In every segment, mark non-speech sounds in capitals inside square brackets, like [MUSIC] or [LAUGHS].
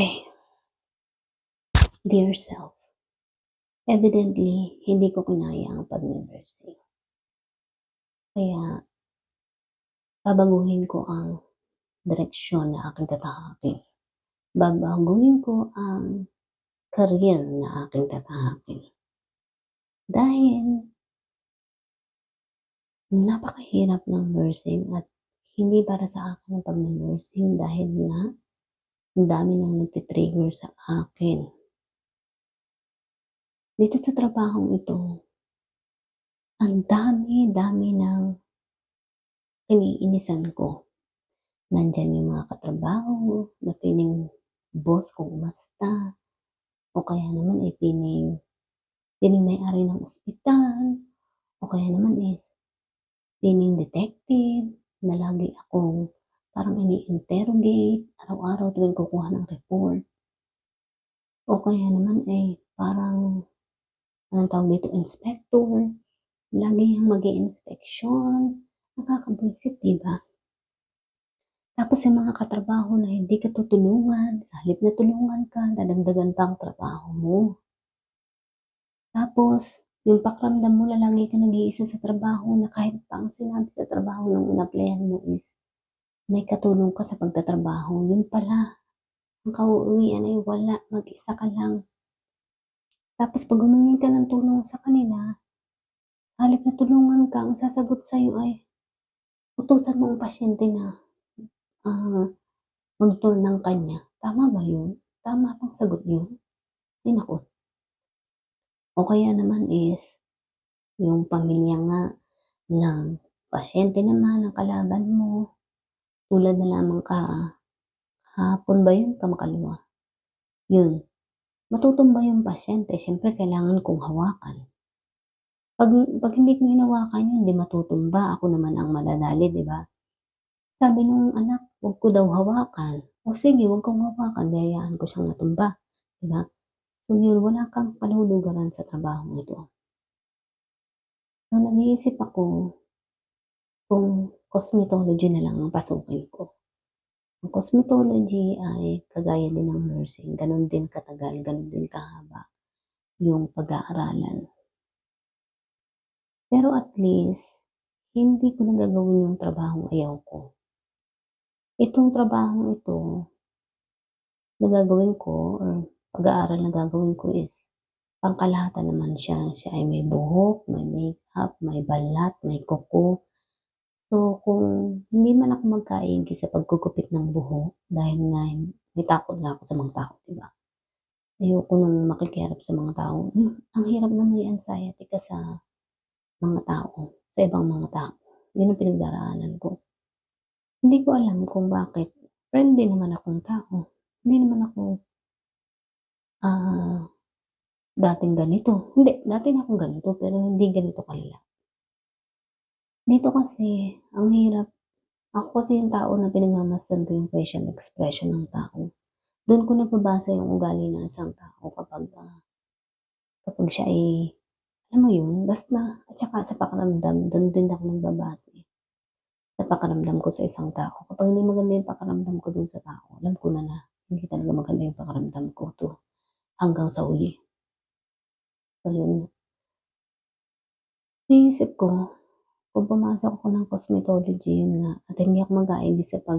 Okay. Dear self, evidently, hindi ko kinaya ang pag-nursing. Kaya, babaguhin ko ang direksyon na aking tatahakin. Babaguhin ko ang career na aking tatahakin. Dahil, napakahirap ng nursing at hindi para sa akin ang pag-nursing dahil nga, ang dami nang nagtitrigger sa akin. Dito sa trabahong ito, ang dami-dami ng iniinisan ko. Nandyan yung mga katrabaho na pining boss kong umasta. O kaya naman ay pining, pining may-ari ng ospital. O kaya naman is pining detective na lagi akong parang ini-interrogate araw-araw tuwing kukuha ng report. O kaya naman ay parang anong tawag dito, inspector. Lagi yung mag inspection Nakakabwisit, di ba? Tapos yung mga katrabaho na hindi ka tutulungan, sa halip na tulungan ka, dadagdagan pa ang trabaho mo. Tapos, yung pakiramdam mo na lagi ka nag-iisa sa trabaho na kahit pa ang sinabi sa trabaho ng inaplayan mo is may katulong ka sa pagtatrabaho. Yun pala, ang kauuwian ay wala, mag-isa ka lang. Tapos pag humingi ka ng tulong sa kanila, halip na tulungan ka, ang sasagot sa'yo ay, utusan mo ang pasyente na uh, mag-tour ng kanya. Tama ba yun? Tama pang sagot yun? Ay naku. O kaya naman is, yung pamilya nga ng pasyente naman, ng kalaban mo, tulad na lamang ka, hapon ba yun, kamakaliwa? Yun, matutumba yung pasyente, syempre kailangan kong hawakan. Pag, pag hindi ko hinawakan yun, hindi matutumba. Ako naman ang madadali, di ba? Sabi nung anak, huwag ko daw hawakan. O sige, huwag kong hawakan, dayaan ko siyang natumba. Di ba? So yun, wala kang palulugaran sa trabaho ito. So nag-iisip ako kung cosmetology na lang ang pasukin ko. Ang cosmetology ay kagaya din ng nursing, ganun din katagal, ganun din kahaba yung pag-aaralan. Pero at least, hindi ko nagagawin yung trabaho ayaw ko. Itong trabaho ito, nagagawin ko, or pag-aaral na gagawin ko is, pangkalahatan naman siya. Siya ay may buhok, may makeup, may balat, may kuko, So, kung hindi man ako magkaigi sa pagkukupit ng buhok, dahil nga may takot na ako sa mga tao, di ba? Ayoko nang makikiharap sa mga tao. [LAUGHS] Ang hirap na may anxiety ka sa mga tao, sa ibang mga tao. Yun ang pinagdaraanan ko. Hindi ko alam kung bakit. Friendly naman akong tao. Hindi naman ako ah uh, dating ganito. Hindi, dati na akong ganito, pero hindi ganito kalala. Dito kasi, ang hirap. Ako kasi yung tao na pinagmamasdan ko yung facial expression ng tao. Doon ko nababasa yung ugali ng isang tao kapag uh, kapag siya ay, alam mo yun, basta, at saka sa pakaramdam, doon din ako nagbabase. Sa pakaramdam ko sa isang tao. Kapag hindi maganda yung pakaramdam ko doon sa tao, alam ko na na, hindi talaga maganda yung pakaramdam ko to hanggang sa uli. So yun. Naisip ko, kung pumasok ako ng cosmetology, yun nga, at hindi ako mag-aili sa pag,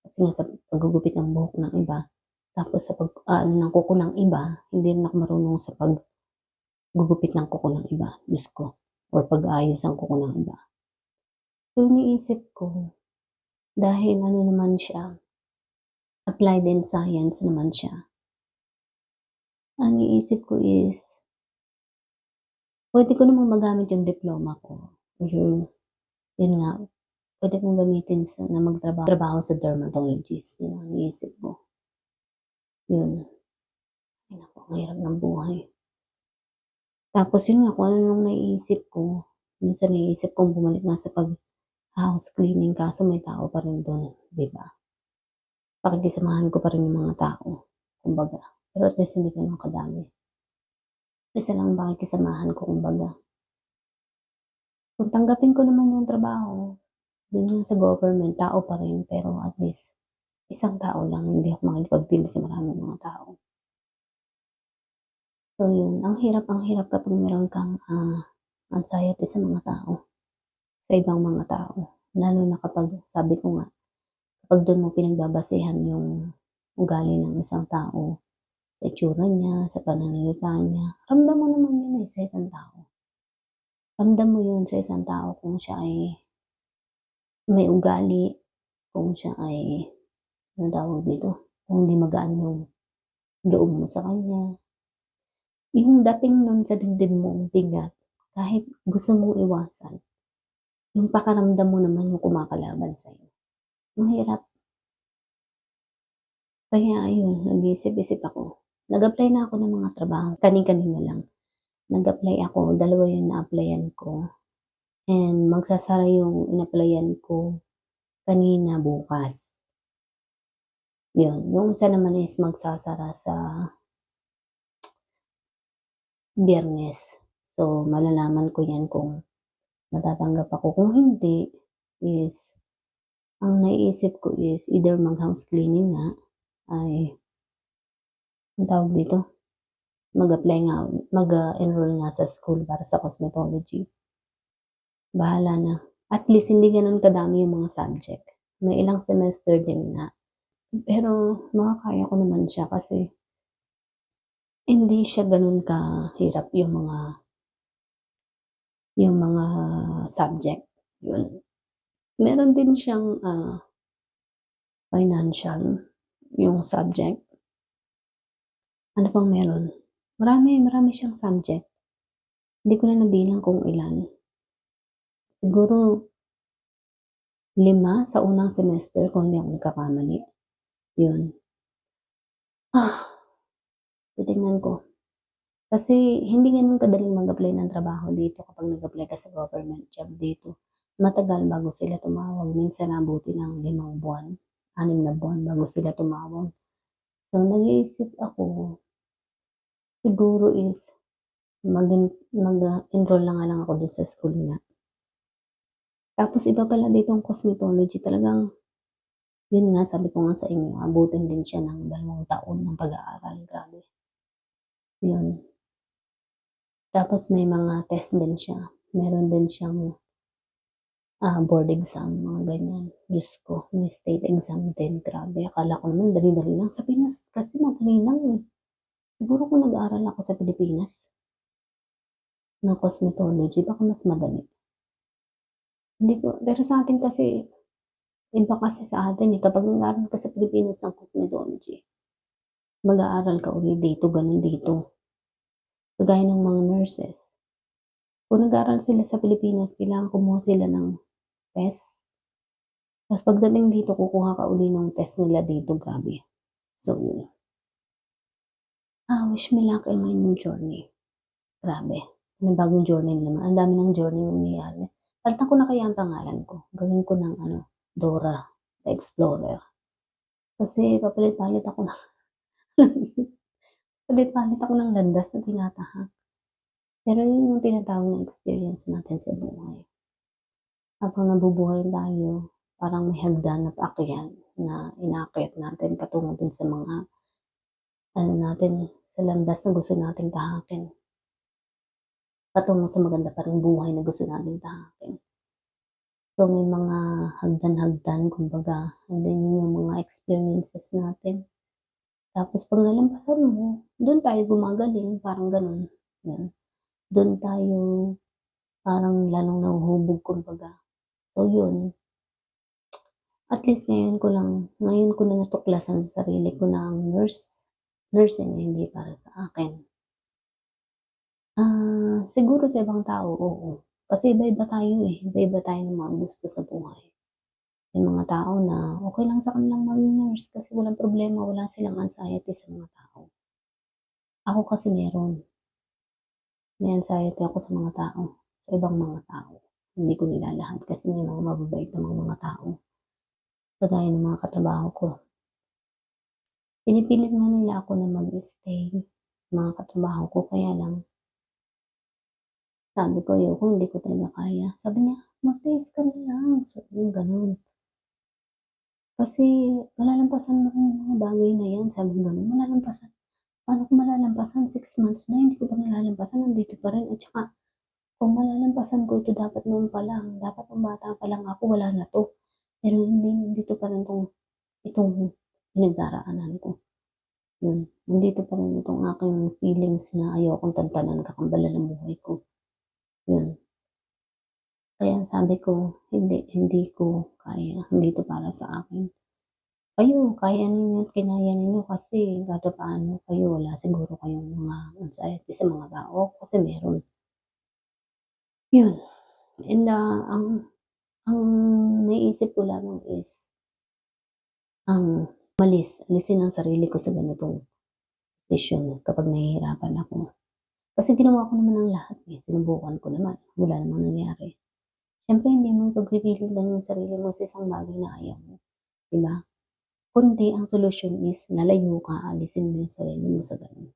kasi nga sa paggugupit ng buhok ng iba, tapos sa pag, uh, ng kuko ng iba, hindi rin ako marunong sa pag gugupit ng kuko ng iba, Diyos ko, or pag-ayos ang kuko ng iba. So, iniisip ko, dahil ano naman siya, applied in science naman siya, ang iniisip ko is, pwede ko namang magamit yung diploma ko yung, yun nga, pwede kong gamitin sa, na magtrabaho trabaho sa dermatologist. Yun ang iisip ko. Yun. Ay, naku, ang hirap ng buhay. Tapos yun nga, kung ano nung naiisip ko, minsan naiisip kong bumalik na sa pag house cleaning kaso may tao pa rin doon, di ba? Pakikisamahan ko pa rin yung mga tao, kumbaga. Pero at least hindi ko naman kadami. Isa lang pakikisamahan ko, kumbaga. Kung tanggapin ko naman yung trabaho, dun yan sa government, tao pa rin, pero at least, isang tao lang, hindi ako makikipag-deal sa maraming mga tao. So yun, ang hirap ang hirap kapag meron kang, ah, anxiety sa mga tao, sa ibang mga tao. Lalo na kapag sabi ko nga, kapag dun mo pinagbabasehan yung ugali ng isang tao, sa itsura niya, sa pananalita niya, ramdam mo naman yun, eh, sa isang tao. Ramdam mo yun sa isang tao kung siya ay may ugali, kung siya ay anong tawag dito, kung hindi magaan yung loob mo sa kanya. Yung dating nun sa dibdib mo ang bigat, kahit gusto mong iwasan, yung pakaramdam mo naman yung kumakalaban sa'yo. Ang hirap. Kaya ayun, nag-iisip-isip ako. Nag-apply na ako ng mga trabaho, kani-kanina lang. Nag-apply ako, dalawa yung na-applyan ko. And magsasara yung in-applyan ko kanina bukas. Yun, yung isa naman is magsasara sa biyernes. So, malalaman ko yan kung matatanggap ako. Kung hindi, is, ang naiisip ko is either mag-house cleaning nga, ay, ang tawag dito, mag-apply nga, mag-enroll nga sa school para sa cosmetology. Bahala na. At least, hindi ganun kadami yung mga subject. May ilang semester din nga. Pero, makakaya ko naman siya kasi hindi siya ganun kahirap yung mga yung mga subject. Yun. Meron din siyang ah, financial yung subject. Ano pang meron? Marami, marami siyang subject. Hindi ko na nabilang kung ilan. Siguro lima sa unang semester kung hindi ako nagkakamali. Yun. Ah, titingnan ko. Kasi hindi ganun kadaling mag-apply ng trabaho dito kapag nag-apply ka sa government job dito. Matagal bago sila tumawag. Minsan nabuti ng limang buwan, anim na buwan bago sila tumawag. So, nag-iisip ako, siguro is mag-enroll na nga lang ako dun sa school niya. Tapos iba pala dito ang cosmetology. Talagang, yun nga, sabi ko nga sa inyo, abutin din siya ng dalawang taon ng pag-aaral. Grabe. Yun. Tapos may mga test din siya. Meron din siyang ah, board exam, mga ganyan. Diyos ko, may state exam din. Grabe, akala ko naman dali-dali lang. Sa Pinas, kasi madali lang eh. Siguro kung nag-aaral ako sa Pilipinas ng cosmetology, baka mas madali. Hindi ko, pero sa akin kasi, iba kasi sa atin eh, kapag nag-aaral ka sa Pilipinas ng cosmetology, mag-aaral ka ulit dito, ganun dito. Kagaya ng mga nurses. Kung nag-aaral sila sa Pilipinas, kailangan kumuha sila ng test. Tapos pagdating dito, kukuha ka uli ng test nila dito, grabe. So, yun. Ah, wish me luck in my new journey. Grabe. May bagong journey naman. Ang dami ng journey na nangyayari. Palitan ko na kaya ang pangalan ko. Gawin ko ng ano, Dora, the Explorer. Kasi papalit-palit ako ng [LAUGHS] palit-palit ako ng landas na tinatahak. Pero yun yung tinatawag na experience natin sa buhay. Habang nabubuhay tayo, parang may hagdan na paakyan na inaakyat natin patungo dun sa mga ano natin, sa landas na gusto nating tahakin. Patungo sa maganda pa rin buhay na gusto nating tahakin. So, may mga hagdan-hagdan, kumbaga, and then yun yung mga experiences natin. Tapos, pag nalampasan mo, doon tayo gumagaling, parang ganun. Yan. Doon tayo parang lalong nahuhubog, kumbaga. So, yun. At least ngayon ko lang, ngayon ko na natuklasan sa sarili ko na ang nurse, nursing ay hindi para sa akin. Ah, siguro sa ibang tao, oo. Kasi iba-iba tayo eh. Iba-iba tayo ng mga gusto sa buhay. May mga tao na okay lang sa kanilang maging nurse kasi walang problema, wala silang anxiety sa mga tao. Ako kasi meron. May anxiety ako sa mga tao, sa ibang mga tao. Hindi ko nilalahat kasi may mga mababait namang mga tao. Kagaya ng mga katrabaho ko. Pinipilit nga nila ako na mag-stay, mga katrabaho ko, kaya lang sabi ko, ayoko, hindi ko talaga kaya. Sabi niya, mag-taste ka lang. Sabi niya, ganun. Kasi malalampasan mo yung mga bagay na yan, sabi ko gano'n, malalampasan. Paano ko malalampasan? 6 months na, hindi ko pa malalampasan, nandito pa rin. At saka, kung malalampasan ko ito dapat noon pa lang, dapat nung bata pa lang ako, wala na to. Pero hindi, nandito pa rin tong, itong pinagdaraanan ko. Yun, nandito pa rin itong aking feelings na ayokong tantanan kakambalan ng buhay ko. Yun. Kaya sabi ko, hindi, hindi ko kaya, hindi to para sa akin. Kayo, kaya ninyo at kinaya ninyo kasi kahit paano kayo, wala siguro kayong mga anxiety sa mga tao kasi meron. Yun. And uh, ang, ang naisip ko lamang is, ang malis, alisin ang sarili ko sa ganitong sitwasyon kapag nahihirapan ako. Kasi ginawa ko naman ang lahat eh. Sinubukan ko naman. Wala namang nangyari. Siyempre, hindi mo pagpipili lang yung sarili mo sa isang bagay na ayaw mo. Diba? Kundi, ang solusyon is, lalayo ka, alisin mo yung sarili mo sa ganun.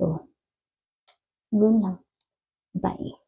So, doon lang. Bye.